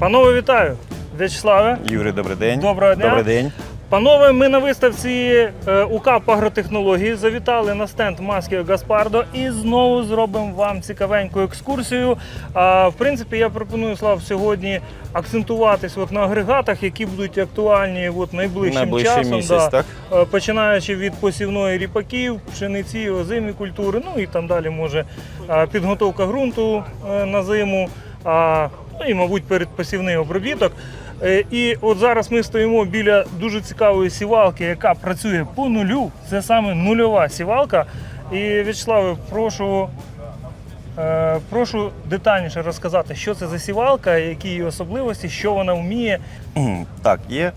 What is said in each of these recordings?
Панове, вітаю! В'ячеславе. Юрій, добрий день. Доброго дня. Добрий день. Панове, ми на виставці е, УКАП агротехнології завітали на стенд маски Гаспардо і знову зробимо вам цікавеньку екскурсію. В принципі, я пропоную Слав сьогодні акцентуватись от на агрегатах, які будуть актуальні от найближчим Найближчий часом. місяць, так? Е, Починаючи від посівної ріпаків, пшениці, озимі культури, ну і там далі може е, підготовка ґрунту на зиму, ну і, мабуть, передпосівний обробіток. Е, І от зараз ми стоїмо біля дуже цікавої сівалки, яка працює по нулю. Це саме нульова сівалка. І В'ячеславе, прошу, е, прошу детальніше розказати, що це за сівалка, які її особливості, що вона вміє. Так, є.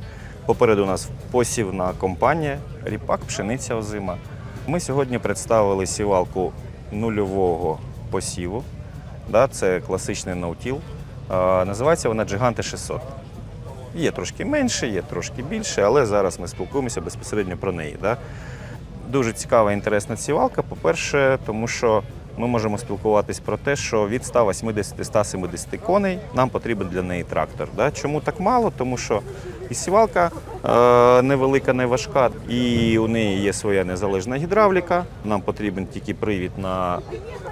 Попереду у нас посівна компанія Ріпак, пшениця озима. Ми сьогодні представили сівалку нульового посіву. Це класичний ноутіл. Називається вона Gigante 600. Є трошки менше, є трошки більше, але зараз ми спілкуємося безпосередньо про неї. Да. Дуже цікава і інтересна сівалка. По-перше, тому що ми можемо спілкуватись про те, що від 180-170 коней нам потрібен для неї трактор. Да? Чому так мало? Тому що і сівалка е, невелика, не важка, і у неї є своя незалежна гідравліка. Нам потрібен тільки привід на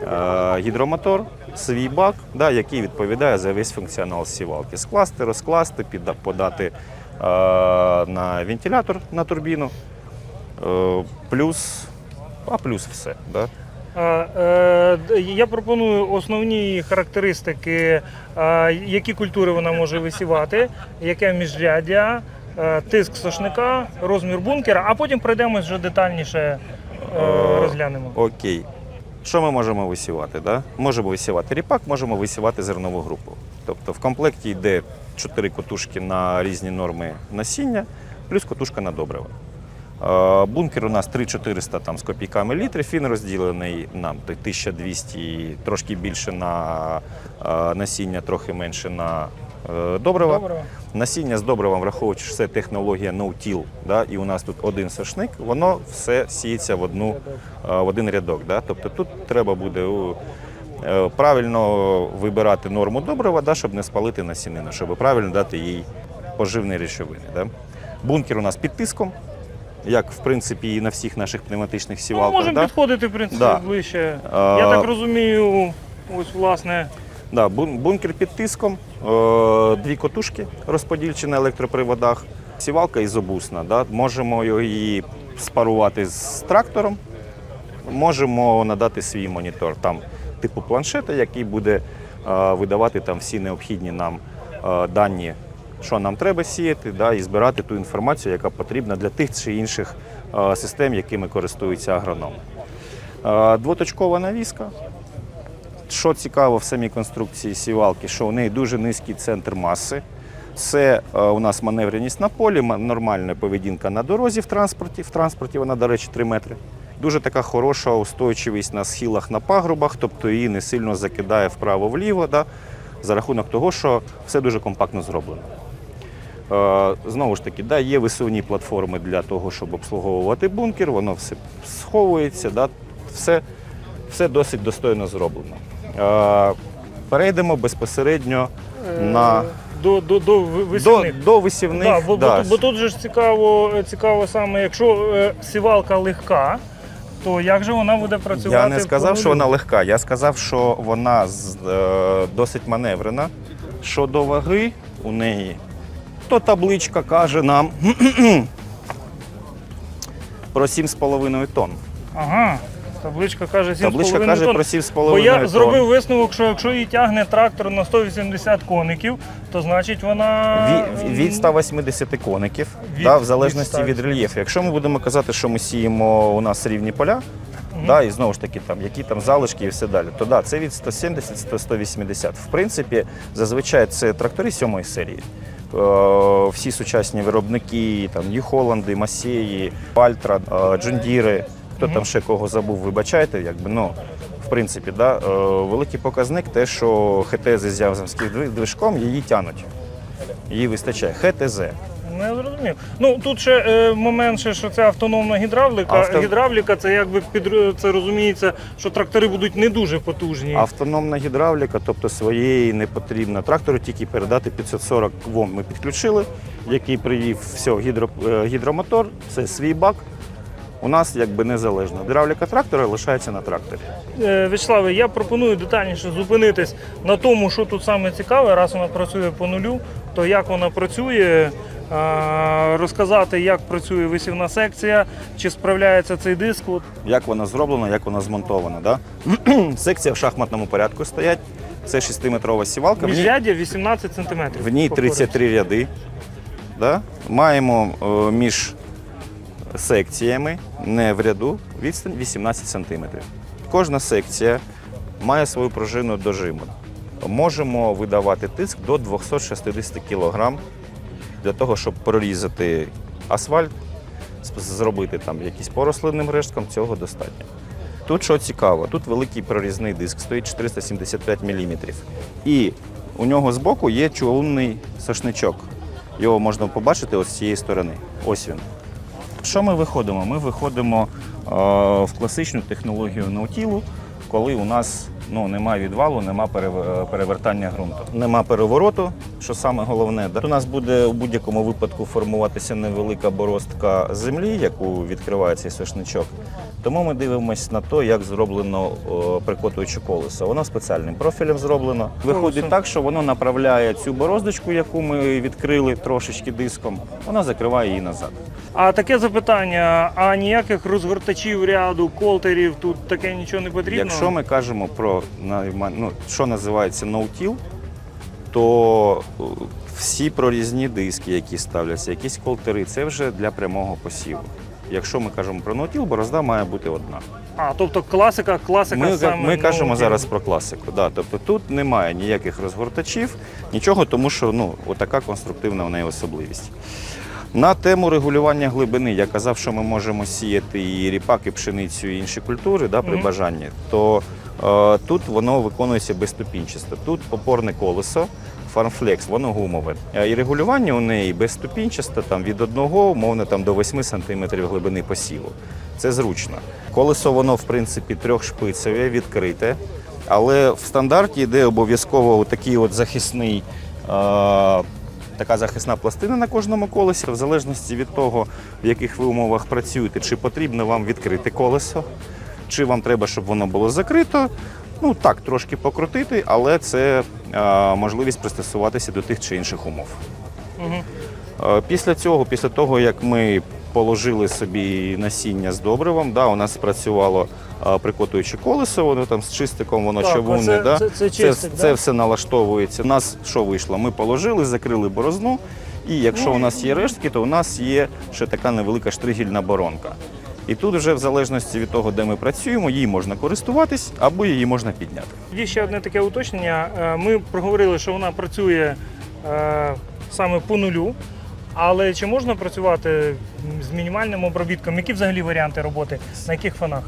е, гідромотор, свій бак, да, який відповідає за весь функціонал сівалки. Скласти, розкласти, подати е, на вентилятор на турбіну. Плюс, а плюс все. Да? Е, Я пропоную основні характеристики, які культури вона може висівати, яке міжряддя, е, тиск сошника, розмір бункера, а потім пройдемось вже детальніше е, розглянемо. Окей. Що ми можемо висівати? Да? Можемо висівати ріпак, можемо висівати зернову групу. Тобто в комплекті йде 4 котушки на різні норми насіння, плюс котушка на добриво. Е, Бункер у нас 3400 там, з копійками літрів, він розділений нам 1200, трошки більше на е, насіння, трохи менше на е, добрива. Добре. Насіння з добривом, враховуючи, що це технологія no-till, да, і у нас тут один сошник, воно все сіється в, одну, в один рядок. Да. Тобто тут треба буде правильно вибирати норму добрива, да, щоб не спалити насінину, щоб правильно дати їй поживні речовини. Да. Бункер у нас під тиском, як в принципі і на всіх наших пневматичних Ну, сівалках. можемо да. підходити, в принципі, Да. ближче. А, Я так розумію, ось власне. Да, бункер під тиском, е, дві котушки розподільчі на електроприводах, сівалка ізобусна. Да? Можемо її спарувати з трактором, можемо надати свій монітор, там, типу планшета, який буде е, видавати там всі необхідні нам е, дані, що нам треба сіяти, да? і збирати ту інформацію, яка потрібна для тих чи інших е, систем, якими користуються агрономи. Е, Двоточкова навіска, що цікаво в самій конструкції сівалки, що у неї дуже низький центр маси. Це е, у нас маневреність на полі, нормальна поведінка на дорозі в транспорті. В транспорті вона, до речі, 3 метри. Дуже така хороша устойчивість на схилах на пагрубах, тобто її не сильно закидає вправо-вліво, да, за рахунок того, що все дуже компактно зроблено. Е, Знову ж таки, да, є висувні платформи для того, щоб обслуговувати бункер, воно все сховується, да, все, все досить достойно зроблено. Е, Перейдемо безпосередньо на, е, До, до, до ви- до, до висівних. Да, бо, да, бо, бо тут же ж цікаво, цікаво саме, якщо е, сівалка легка, то як же вона буде працювати? Я не сказав, що вона легка. Я сказав, що вона з- е, досить маневрена. Щодо ваги у неї, то табличка каже нам про 7,5 тонн. Ага. Табличка каже 7,5 Табличка каже тонн. про 7,5 Бо я тонн. зробив висновок, що якщо її тягне трактор на 180 коників, то значить вона. Від, від 180 коників, Від- да, в залежності 100. від рельєфу. Якщо ми будемо казати, що ми сіємо у нас рівні поля, да, і знову ж таки, там, які там залишки і все далі, то да, це від 170-180. В принципі, зазвичай це трактори сьомої серії. Е, Всі сучасні виробники, там Нью Холланди, Масеї, Пальтра, е, Джундіри, хто там ще кого забув, вибачайте, якби ну. В принципі, да, е, великий показник те, що ХТЗ з язовським движком її тянуть. Її вистачає. ХТЗ. Ну, я зрозумів. Ну тут ще е, момент, ще, що це автономна гідравліка. Авто- Гідравліка це якби під це розуміється, що трактори будуть не дуже потужні. Автономна гідравліка, тобто своєї не потрібно. Трактору тільки передати 540 Вом ми підключили, який привів все, гідро, е, гідромотор, це свій бак. У нас якби незалежно. Гідравліка трактора лишається на тракторі. Е, Вячеславе, я пропоную детальніше зупинитись на тому, що тут саме цікаве, раз вона працює по нулю, то як вона працює, е, розказати, як працює висівна секція, чи справляється цей диск. Як вона зроблена, як вона змонтована. Да? Секція в шахматному порядку стоять. Це 6-метрова сівалка. Міжряддя 18 см. в ній 33 ряди. Да? Маємо е, між секціями, не в ряду, відстань 18 см. Кожна секція має свою пружину дожиму. Можемо видавати тиск до 260 кг для того, щоб прорізати асфальт, зробити там якісь по рослинним решткам, цього достатньо. Тут що цікаво, тут великий прорізний диск, стоїть 475 мм. І у нього збоку є чугунний сошничок. Його можна побачити ось з цієї сторони. Ось він. Що ми виходимо? Ми виходимо е, в класичну технологію наутілу, коли у нас ну, немає відвалу, немає перевертання ґрунту. Нема перевороту, що саме головне. У нас буде у будь-якому випадку формуватися невелика боростка землі, яку відкриває цей сошничок. Тому ми дивимося на те, як зроблено прикотуюче колесо. Воно спеціальним профілем зроблено. Виходить так, що воно направляє цю бороздочку, яку ми відкрили трошечки диском, вона закриває її назад. А таке запитання: а ніяких розгортачів ряду, колтерів тут таке нічого не потрібно? Якщо ми кажемо про ну, що називається ноутіл, то е, всі прорізні диски, які ставляться, якісь колтери, це вже для прямого посіву. Якщо ми кажемо про ноутіл, борозда має бути одна. А, тобто класика, класика Ми, саме. ми кажемо ну, зараз про класику. Да. Тобто тут немає ніяких розгортачів, нічого, тому що ну, отака конструктивна в неї особливість. На тему регулювання глибини я казав, що ми можемо сіяти і ріпак, і пшеницю, і інші культури да, при Мгм. бажанні. То е, тут воно виконується безступінчасто. Тут опорне колесо, фармфлекс, воно гумове. Е, І регулювання у неї безступінчасте, там від 1, умовно там до 8 см глибини посіву. Це зручно. Колесо воно, в принципі, трьохшпицеве, відкрите. Але в стандарті йде обов'язково такий от захисний. Е, Така захисна пластина на кожному колесі, в залежності від того, в яких ви умовах працюєте, чи потрібно вам відкрити колесо, чи вам треба, щоб воно було закрито. Ну так, трошки покрутити, але це можливість пристосуватися до тих чи інших умов. Угу. Е, Після цього, після того, як ми положили собі насіння з добривом, да, у нас спрацювало е, прикотуюче колесо, воно там з чистиком, воно Так, човунне. оце- да. це- це це, чистик, це да? все налаштовується. У нас що вийшло? Ми положили, закрили борозну, і якщо у нас є рештки, то у нас є ще така невелика штригільна боронка. І тут вже в залежності від того, де ми працюємо, її можна користуватись або її можна підняти. Є ще одне таке уточнення. Е, Ми проговорили, що вона працює е, саме по нулю. Але чи можна працювати з мінімальним обробітком? Які взагалі варіанти роботи? На яких фонах?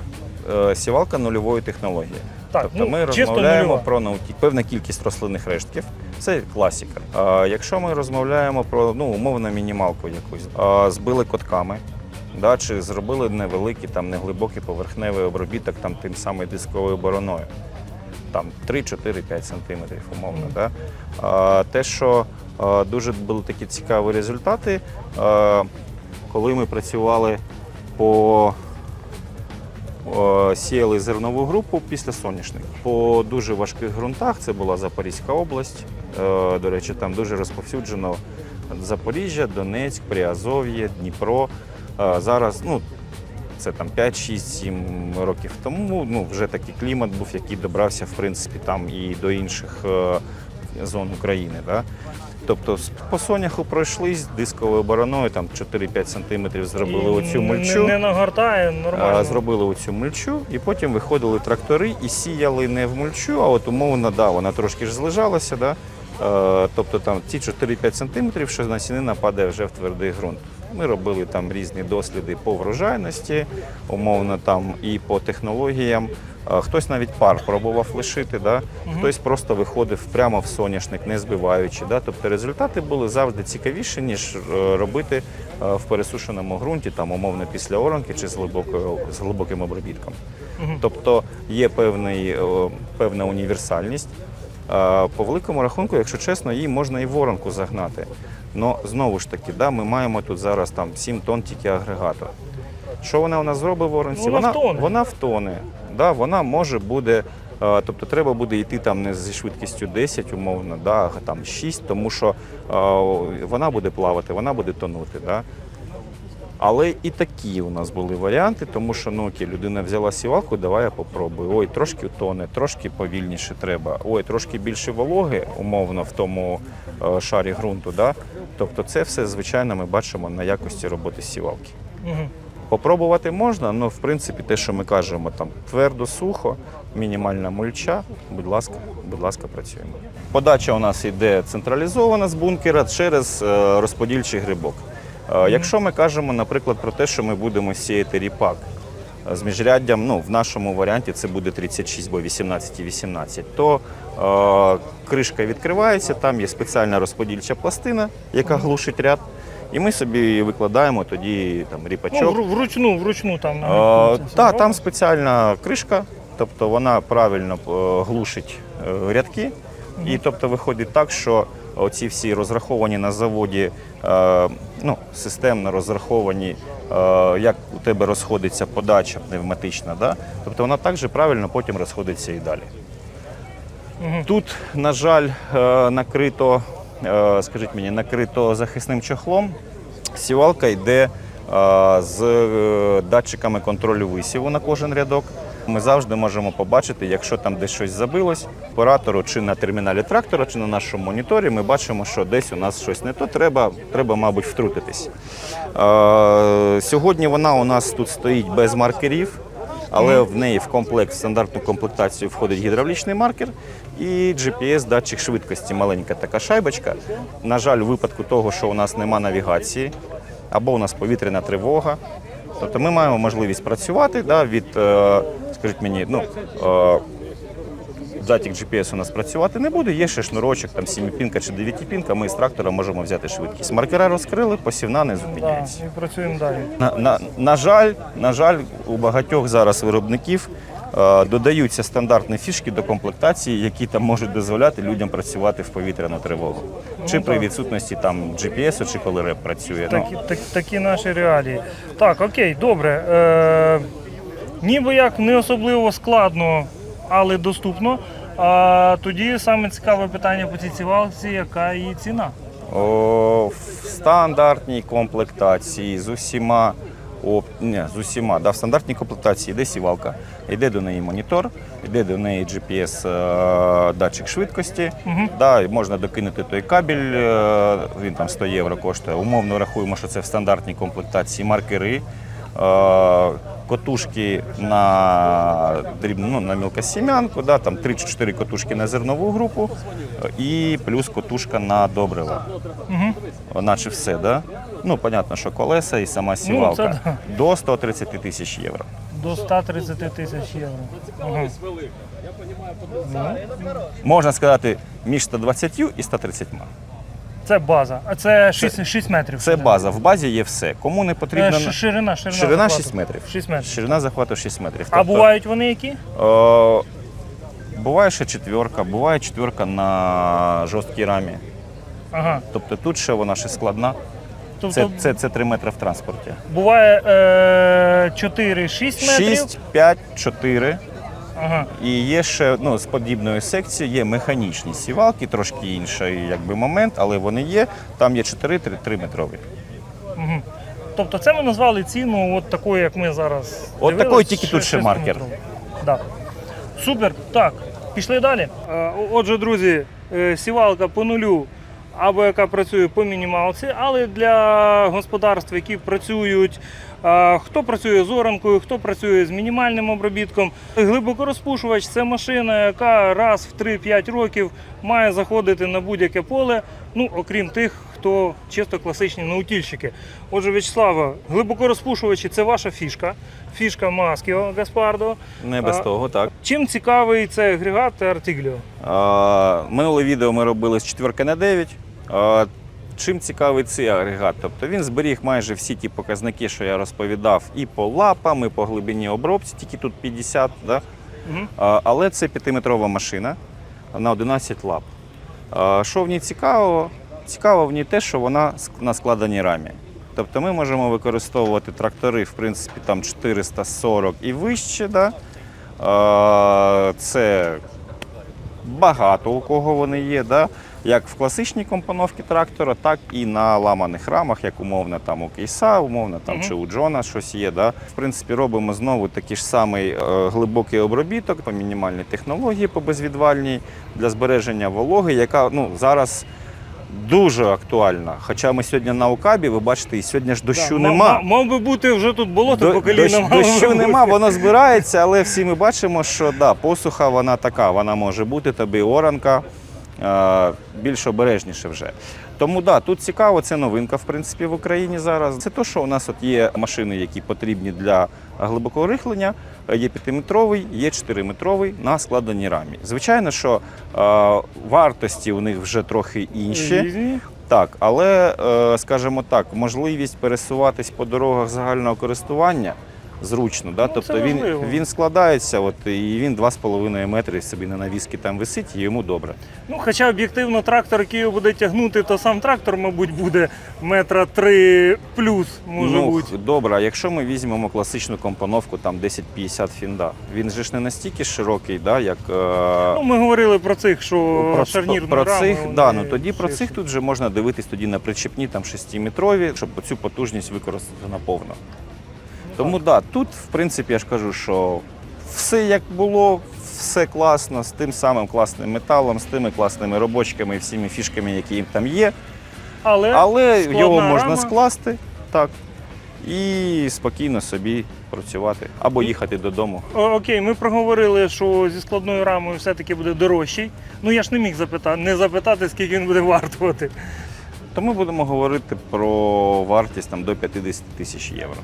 Е, Сівалка нульової технології. Так, тобто ну, ми розмовляємо нульова. про науті, певна кількість рослинних рештків. Це класика. А якщо ми розмовляємо про ну, умовно мінімалку якусь, а, збили котками, да, чи зробили невеликий, там, неглибокий поверхневий обробіток там, тим самою дисковою бороною. Там 3-4-5 сантиметрів, умовно. Да? А, те, що а, дуже були такі цікаві результати, а, коли ми працювали по сіяли зернову групу після соняшника. По дуже важких ґрунтах це була Запорізька область. Е, До речі, там дуже розповсюджено Запоріжжя, Донецьк, Приазов'я, Дніпро. Зараз ну, це там 5, 6, 7 років тому. Ну, вже такий клімат був, який добрався в принципі там і до інших е, зон України. Да? Тобто по соняху пройшлись дисковою бороною, там 4-5 сантиметрів зробили І оцю мульчу. Не, не нагортає, нормально. Зробили оцю мульчу, і потім виходили трактори і сіяли не в мульчу, а от умовно, да, вона трошки ж злежалася. Да? Е, тобто там ці 4-5 сантиметрів, що насінина падає вже в твердий ґрунт. Ми робили там різні досліди по врожайності, умовно там і по технологіям. Е, Хтось навіть пар пробував лишити, да? хтось просто виходив прямо в соняшник, не збиваючи. Да? Тобто результати були завжди цікавіші, ніж е, робити е, в пересушеному ґрунті, там, умовно після оранки чи з, глибокою, з глибоким обробітком. Тобто є певний, певна універсальність. По великому рахунку, якщо чесно, її можна і в воронку загнати. Но знову ж таки, да, ми маємо тут зараз там 7 тонн тільки агрегату. Що вона у нас зробить в воронці? Ну, вона втоне. вона втоне. Да, вона може буде. е, Тобто треба буде йти там не зі швидкістю 10, умовно, да, а там 6, тому що е, вона буде плавати, вона буде тонути. Да. Але і такі у нас були варіанти, тому що ну окей, людина взяла сівалку, давай я попробую. Ой, трошки тоне, трошки повільніше треба. Ой, трошки більше вологи, умовно, в тому е, шарі ґрунту. Да? Тобто, це все звичайно ми бачимо на якості роботи сівалки. Мгм. Попробувати можна, але в принципі те, що ми кажемо, там твердо, сухо, мінімальна мульча. Будь ласка, будь ласка, працюємо. Подача у нас йде централізована з бункера через е, розподільчий грибок. Е, Якщо ми кажемо, наприклад, про те, що ми будемо сіяти ріпак е, з міжряддям, ну в нашому варіанті це буде 36, бо 18 і 18, то е, кришка відкривається, там є спеціальна розподільча пластина, яка глушить ряд. І ми собі викладаємо тоді там ріпачок. Ну, вручну, вручну там. Е, та, там спеціальна кришка, тобто вона правильно е, глушить е, рядки. І тобто виходить так, що оці всі розраховані на заводі, е, ну, системно розраховані, е, як у тебе розходиться подача пневматична, да? тобто вона також правильно потім розходиться і далі. Тут, на жаль, е, накрито, скажіть мені, накрито захисним чохлом. Сівалка йде з датчиками контролю висіву на кожен рядок. Ми завжди можемо побачити, якщо там десь щось забилось, оператору чи на терміналі трактора, чи на нашому моніторі, ми бачимо, що десь у нас щось не то, треба, треба мабуть, втрутитись. Е, Сьогодні вона у нас тут стоїть без маркерів. Але в неї в комплект, в стандартну комплектацію входить гідравлічний маркер і GPS-датчик швидкості, маленька така шайбочка. На жаль, у випадку того, що у нас нема навігації, або у нас повітряна тривога. Тобто ми маємо можливість працювати да, від, е, скажіть мені, ну, е, GPS у нас працювати не буде, є ще шнурочок, там 7-пінка чи 9-пінка, ми з трактора можемо взяти швидкість. Маркера розкрили, посівна не Да, зупиняється. і працюємо далі. На, на, на жаль, на жаль, у багатьох зараз виробників е, додаються стандартні фішки до комплектації, які там можуть дозволяти людям працювати в повітряну тривогу. Чи при відсутності там GPS, чи коли реп працює. Ну, Такі, так, такі наші реалії. Так, окей, добре. Е, ніби як не особливо складно, але доступно. А тоді саме цікаве питання по цій цівалці, яка її ціна? О, в стандартній комплектації з усіма. О, не, з усіма. Да, в стандартній комплектації йде сівалка, йде до неї монітор, йде до неї GPS е, датчик швидкості. Да, і можна докинути той кабель, е, він там 100 євро коштує. Умовно рахуємо, що це в стандартній комплектації маркери. е, Котушки на дрібну ну, на мілкосім'янку, да, там 3-4 котушки на зернову групу е, і плюс котушка на добриво. Наче все, да? Ну, понятно, що колеса і сама сівалка. це До 130 тисяч євро. До 130 тисяч євро. Ага. Можна сказати, між 120 і 130. Це база. А це 6, 6 метрів. Це база. В базі є все. Кому не Е, потрібно. Ширина, ширина. Ширина 6 метрів. 6 метрів. Ширина захвату 6 метрів. А бувають вони які? Е, буває ще четверка, буває четверка на жорсткій рамі. Ага. Тобто тут ще вона ще складна. Тобто Це, це, це 3 метри в транспорті. буває е, 4-6 метрів. 6, 5, 4. Ага. І є ще ну, з подібної секції є механічні сівалки, трошки інший якби, момент, але вони є. Там є 4 3 метрові. Угу. Тобто це ми назвали ціну от такою, як ми зараз. От дивились, такої, тільки тут ще маркер. Да. Супер. Так, пішли далі. Отже, друзі, е, сівалка по нулю. Або яка працює по мінімалці, але для господарств, які працюють, хто працює з оранкою, хто працює з мінімальним обробітком. Глибокорозпушувач це машина, яка раз в 3-5 років має заходити на будь-яке поле. Ну, окрім тих, хто чисто класичні наутільщики. Отже, В'ячеслава, глибокорозпушувачі це ваша фішка, фішка Маскіо Гаспардо. Не без А- того, так. Чим цікавий цей агрегат Артигліо? Минуле відео ми робили з 4 на 9. Чим цікавий цей агрегат? Тобто він зберіг майже всі ті показники, що я розповідав, і по лапам, і по глибині обробці, тільки тут 50, да? Мгм. А, але це 5-метрова машина на 11 лап. А, Що в ній цікаво? Цікаво в ній те, що вона на складеній рамі. Тобто ми можемо використовувати трактори, в принципі, там 440 і вище. Да? А, Це багато у кого вони є, да? Як в класичній компоновці трактора, так і на ламаних рамах, як умовно там у кейса, умовно там Мгм. чи у Джона щось є. Да? В принципі, робимо знову такий ж самий е, глибокий обробіток по мінімальній технології, по безвідвальній для збереження вологи, яка ну, зараз. Дуже актуальна. Хоча ми сьогодні на Укабі, ви бачите, і сьогодні ж дощу Да, нема. Мав, мав би бути вже тут болото До- по коліна. дощ- дощу бути. нема, воно збирається, але всі ми бачимо, що да, посуха вона така, вона може бути, тобі оранка більш обережніше вже. Тому да, тут цікаво, це новинка в принципі в Україні зараз. Це те, що у нас от є машини, які потрібні для глибокого рихлення. Є 5-метровий, є 4-метровий на складеній рамі. Звичайно, що е, вартості у них вже трохи інші. Так, але, е, скажімо так, можливість пересуватись по дорогах загального користування зручно. Да? Ну, тобто він, важливо. він складається, от, і він 2,5 метри собі на навіски там висить, і йому добре. Ну, хоча об'єктивно трактор, який його буде тягнути, то сам трактор, мабуть, буде метра три плюс, може ну, бути. добре, а якщо ми візьмемо класичну компоновку, там 10-50 фінда, він же ж не настільки широкий, да, як. е, Ну, ми говорили про цих, що про, шарнірну про раму, цих, да, ну тоді про цих тут вже можна дивитись тоді на причепні там 6-метрові, щоб цю потужність використати наповно. Тому да, тут, в принципі, я ж кажу, що все як було, все класно, з тим самим класним металом, з тими класними робочками і всіми фішками, які їм там є. Але, Але його можна рама. скласти так і спокійно собі працювати або їхати додому. О, Окей, ми проговорили, що зі складною рамою все-таки буде дорожчий. Ну я ж не міг запитати, не запитати, скільки він буде вартувати. То ми будемо говорити про вартість там, до 50 тисяч євро.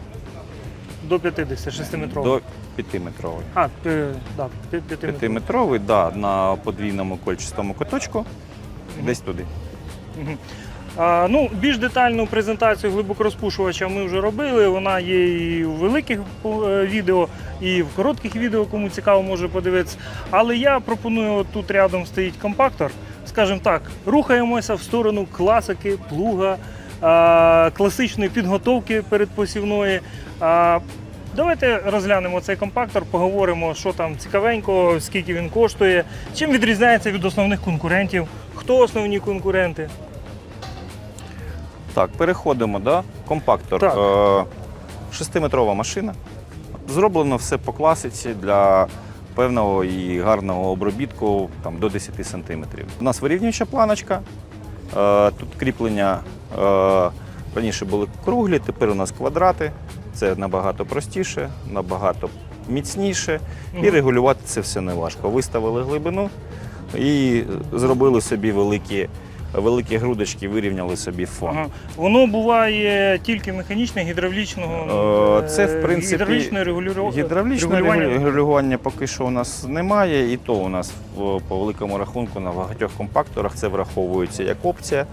До 50, 6 метрових. До 5-метровий. А, пи- да, 5 метрових. 5-метровий, да, на подвійному кольчастому куточку, десь туди. Мгм. А, ну, більш детальну презентацію глибокорозпушувача ми вже робили. Вона є і у великих е, відео, і в коротких відео, кому цікаво, може подивитися. Але я пропоную от тут рядом стоїть компактор. Скажімо так, рухаємося в сторону класики, плуга, а, класичної підготовки передпосівної. Давайте розглянемо цей компактор, поговоримо, що там цікавенького, скільки він коштує, чим відрізняється від основних конкурентів, хто основні конкуренти. Так, переходимо, да? компактор. Так. Е, шестиметрова машина. Зроблено все по класиці для певного і гарного обробітку там, до 10 см. У нас вирівнююча планочка. Е, тут кріплення е, раніше були круглі, тепер у нас квадрати. Це набагато простіше, набагато міцніше. І регулювати це все не важко. Виставили глибину і зробили собі великі, великі грудочки, вирівняли собі фон. Ага. Воно буває тільки механічне, гідравлічного. Е, це, в е, принципі, гідравлічне регулювання. Гідравлічне регулювання. регулювання поки що у нас немає, і то у нас по великому рахунку на багатьох компакторах це враховується як опція.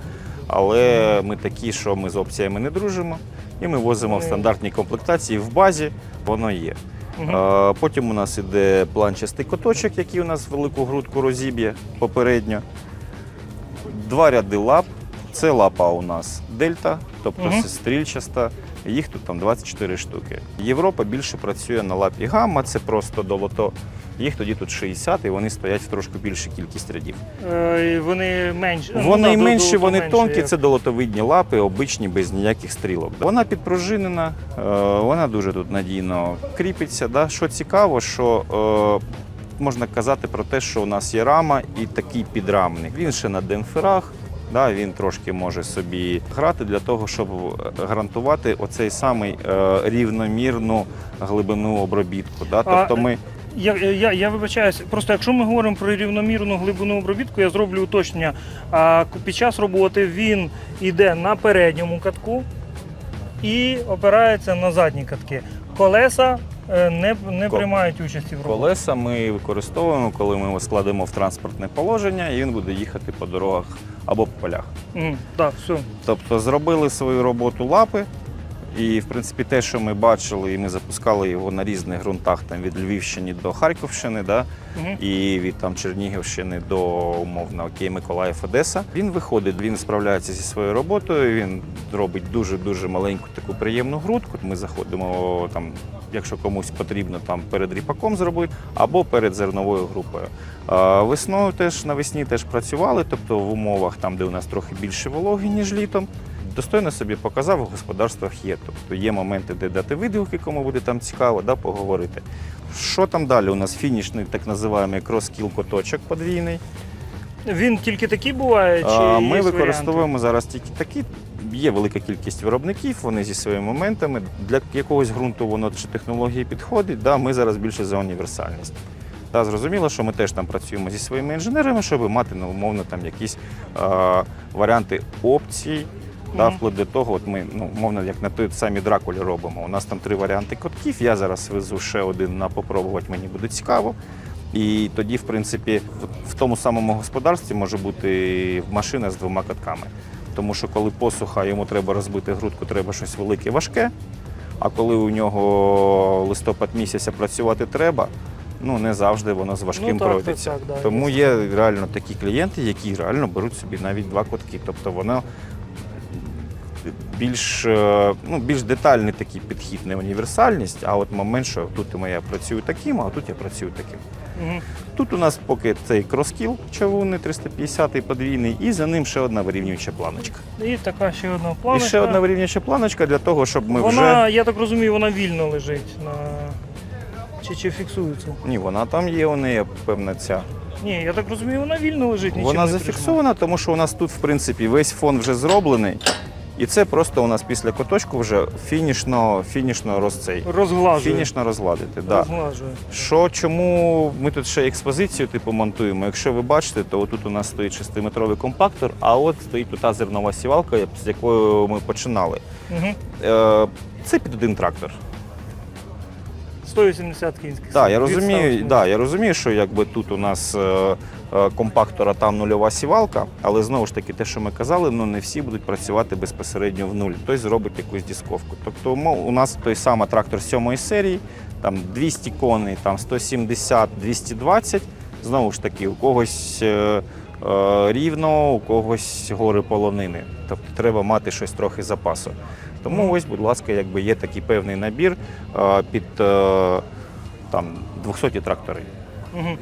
Але ми такі, що ми з опціями не дружимо, і ми возимо в стандартній комплектації в базі, воно є. Е, Потім у нас іде планчастий коточок, який у нас велику грудку розіб'є попередньо. Два ряди лап. Це лапа у нас дельта, тобто це стрільчаста. Їх тут там 24 штуки. Європа більше працює на лапі гамма, це просто долото. Їх тоді тут 60, і вони стоять в трошки більшу кількість рядів. Е, Вони менші. ну, Вони да, менші, до- вони менші. тонкі, це долотовидні лапи, обичні, без ніяких стрілок. Вона підпружинена, е, вона дуже тут надійно кріпиться. Да? Що цікаво, що е, можна казати про те, що у нас є рама і такий підрамник. Він ще на демпферах. Да, він трошки може собі грати для того, щоб гарантувати оцей самий е, рівномірну глибину обробітку. Да? Тобто ми Я, я, я вибачаюсь, просто якщо ми говоримо про рівномірну глибину обробітку, я зроблю уточнення. А під час роботи він йде на передньому катку і опирається на задні катки. Колеса е, не, не приймають участі в роботі. Колеса ми використовуємо, коли ми його складемо в транспортне положення, і він буде їхати по дорогах або по полях. Мгм, Так, все. Тобто зробили свою роботу лапи. І, в принципі, те, що ми бачили, і ми запускали його на різних ґрунтах там, від Львівщини до Харківщини, да, Мгм. і від там, Чернігівщини до умовно окей, Миколаїв, Одеса. Він виходить, він справляється зі своєю роботою, він робить дуже-дуже маленьку таку приємну грудку. Ми заходимо там, якщо комусь потрібно, там перед ріпаком зробити, або перед зерновою групою. А, Весною теж навесні теж працювали, тобто в умовах, там, де у нас трохи більше вологи, ніж літом. Достойно собі показав, в господарствах є. Тобто є моменти, де дати відгуки, кому буде там цікаво, да, поговорити. Що там далі? У нас фінішний так називаємо крос-кіл подвійний. Він тільки такий буває, чи А, є Ми варіанти? використовуємо зараз тільки такі. Є велика кількість виробників, вони зі своїми моментами. Для якогось ґрунту воно чи технології підходить. Да, ми зараз більше за універсальність. Да, зрозуміло, що ми теж там працюємо зі своїми інженерами, щоб мати ну, умовно там якісь е, варіанти опцій. Да, вплоть до того, от ми ну, умовно, як на той самій дракулі робимо. У нас там три варіанти котків. Я зараз везу ще один на попробувати, мені буде цікаво. І тоді, в принципі, в, тому самому господарстві може бути машина з двома катками. Тому що коли посуха, йому треба розбити грудку, треба щось велике, важке. А коли у нього листопад місяця працювати треба, ну не завжди воно з важким Ну, так, пройдеться. так, так, да, Тому є реально такі клієнти, які реально беруть собі навіть два котки. Тобто воно більш, е, ну, більш детальний такий підхід, не універсальність, а от момент, що тут я працюю таким, а тут я працюю таким. Мгм. Тут у нас поки цей кроскіл чавунний 350 подвійний, і за ним ще одна вирівнююча планочка. І така ще одна планочка. І ще одна вирівнююча планочка для того, щоб ми вона, вже. я так розумію, вона вільно лежить на. Чи, чи фіксується? Ні, вона там є, у неї певна ця. Ні, я так розумію, вона вільно лежить. Вона не зафіксована, тому що у нас тут, в принципі, весь фон вже зроблений. І це просто у нас після куточку вже фінішно, фінішно розцей. прижимає. Розглажує. Фінішно розгладити. Да. Розглажує. Що чому ми тут ще експозицію типу монтуємо? Якщо ви бачите, то тут у нас стоїть 6-метровий компактор, а от стоїть та зернова сівалка, з якою ми починали. Угу. Це під один трактор. 180 кінських. Так, я розумію, да, я розумію, що якби тут у нас е, е, компактора там нульова сівалка, але знову ж таки, те, що ми казали, ну не всі будуть працювати безпосередньо в нуль. Хтось зробить якусь дисковку. Тобто у нас той самий трактор сьомої серії, там 200 коней, там 170, 220. Знову ж таки, у когось е, е, рівно, у когось гори полонини. Тобто треба мати щось трохи запасу. Тому ось, будь ласка, якби є такий певний набір під е, там 200 трактори. Угу.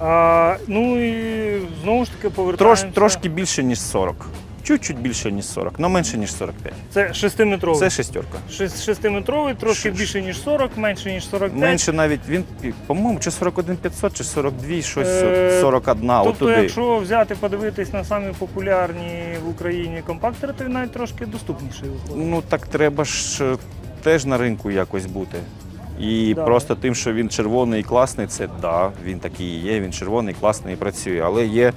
А, ну і знову ж таки Трош, трошки більше, ніж 40. Чуть-чуть більше, ніж 40, але менше, ніж 45. Це шестиметровий. Це шестерка. Шестиметровий, трошки Ш- більше, ніж 40, менше, ніж 45. Менше навіть він, по-моєму, чи 41 500, чи 42, щось Е, 41, Тобто, отуди. якщо взяти, подивитись на самі популярні в Україні компактори, то він навіть трошки доступніший виходить. Ну так треба ж е, теж на ринку якось бути. І Да. просто тим, що він червоний і класний, це да, він такий і є, він червоний, класний і працює. Але є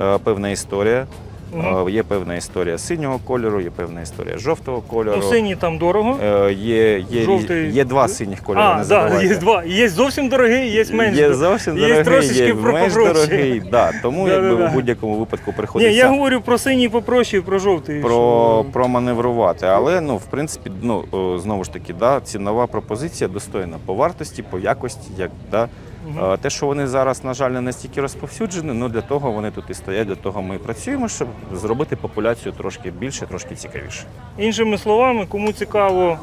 е, певна історія. Е, Є певна історія синього кольору, є певна історія жовтого кольору. Ну, синій там дорого. Е, Є, є, Жовтий- є два синіх кольори. а, не да, є два. Є зовсім дорогий, є менш Є дорогий. зовсім Є трошечки є менш дорогий. Да, тому якби Да-да-да. в будь-якому випадку Ні, я говорю про синій попроще про жовтий. про, що- проманеврувати. Але ну, в принципі, ну знову ж таки, да, цінова пропозиція достойна по вартості, по якості. Як, да. Е, Те, що вони зараз, на жаль, не настільки розповсюджені, ну для того вони тут і стоять, для того ми і працюємо, щоб зробити популяцію трошки більше, трошки цікавіше. Іншими словами, кому цікаво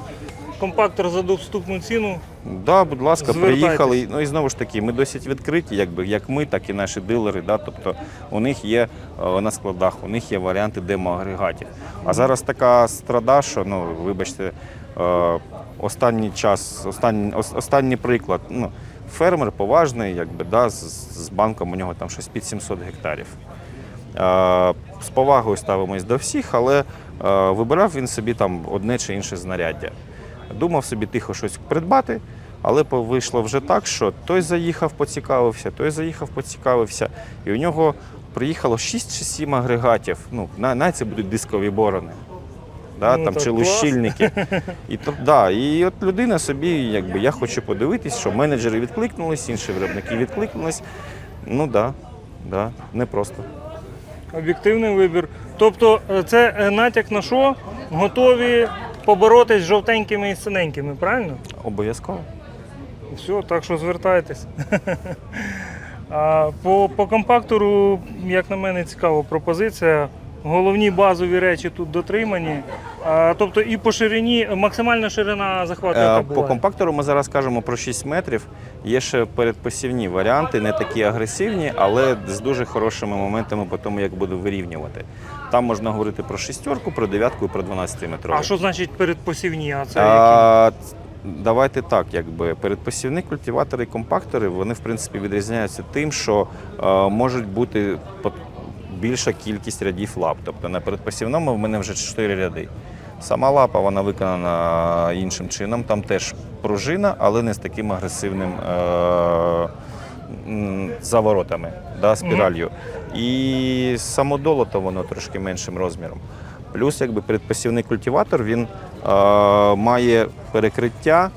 компактор за доступну ціну, Да, будь ласка, приїхали. Ну і знову ж таки, ми досить відкриті, якби як ми, так і наші дилери. Да? Тобто у них є е, на складах, у них є варіанти демоагрегатів. А зараз така страда, що ну вибачте, е, останній час, останній, останній приклад. Ну, фермер поважний, якби да, з, з банком у нього там щось під 700 гектарів. Е, З повагою ставимось до всіх, але е, вибирав він собі там одне чи інше знаряддя. Думав собі тихо щось придбати. Але вийшло вже так, що той заїхав, поцікавився, той заїхав, поцікавився, і у нього приїхало 6 чи 7 агрегатів. Ну, на, на це будуть дискові борони. Да, Ну, там, чи клас. лущильники. І, то, да, і от людина собі, якби я хочу подивитись, що менеджери відкликнулись, інші виробники відкликнулись. Ну так, да, да, непросто. Об'єктивний вибір. Тобто е, це е, натяк на що? Готові поборотись з жовтенькими і синенькими, правильно? Обов'язково. Все, так що звертайтесь. А по, по компактору, як на мене, цікава пропозиція. Головні базові речі тут дотримані. А, тобто і по ширині, максимальна ширина захвату. Е, яка По буває? компактору ми зараз кажемо про 6 метрів. Є ще передпосівні варіанти, не такі агресивні, але з дуже хорошими моментами по тому, як буду вирівнювати. Там можна говорити про шістерку, про дев'ятку і про 12 метрові. А що значить передпосівні? А це які? А, ц- Давайте так, якби передпосівні культиватори і компактори, вони в принципі відрізняються тим, що е, можуть бути по- більша кількість рядів лап. Тобто на передпосівному в мене вже 4 ряди. Сама лапа вона виконана іншим чином. Там теж пружина, але не з таким агресивним е, заворотами, да, спіралью. І само долото воно трошки меншим розміром. Плюс, якби передпосівний культиватор він е, має перекриття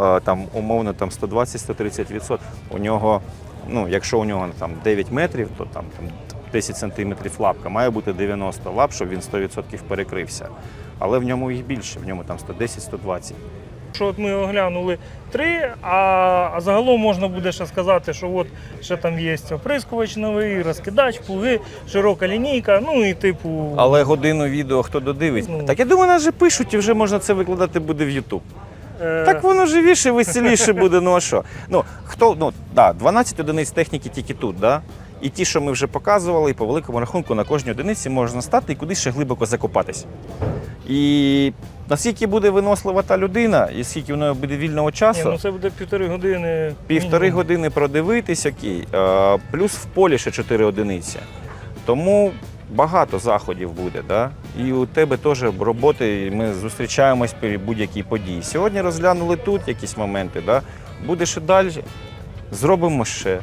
е, там умовно там 120-130%. У нього, ну, якщо у нього там 9 метрів, то там, там 10 сантиметрів лапка, має бути 90 лап, щоб він 100% перекрився. Але в ньому їх більше, в ньому там 110-120. Що от ми оглянули три, а, а загалом можна буде ще сказати, що от ще там є оприскувач новий, розкидач, плуги, широка лінійка, ну і типу. Але годину відео хто додивиться? Ну. Так я думаю, нас же пишуть і вже можна це викладати буде в YouTube. е, Так воно живіше, веселіше буде. Ну а що? Ну хто ну да, 12 одиниць техніки тільки тут, да? І ті, що ми вже показували, і по великому рахунку на кожній одиниці можна стати і кудись ще глибоко закопатись. І наскільки буде винослива та людина, і скільки в неї буде вільного Ні, часу, ну це буде півтори години. півтори мінімум. години продивитись, окей, е, плюс в полі ще 4 одиниці. Тому багато заходів буде, да? і у тебе теж роботи, і ми зустрічаємось при будь-якій події. Сьогодні розглянули тут якісь моменти, да? буде ще далі, зробимо ще.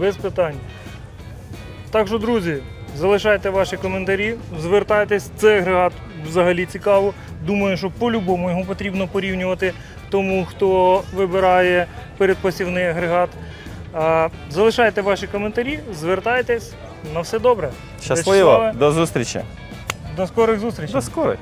Без питань. Так що, друзі, залишайте ваші коментарі, звертайтесь, це агрегат взагалі цікаво. Думаю, що по-любому його потрібно порівнювати тому, хто вибирає передпосівний агрегат. Залишайте ваші коментарі, звертайтесь. На все добре. Щасливо, до зустрічі. До скорих зустрічей. До скорої.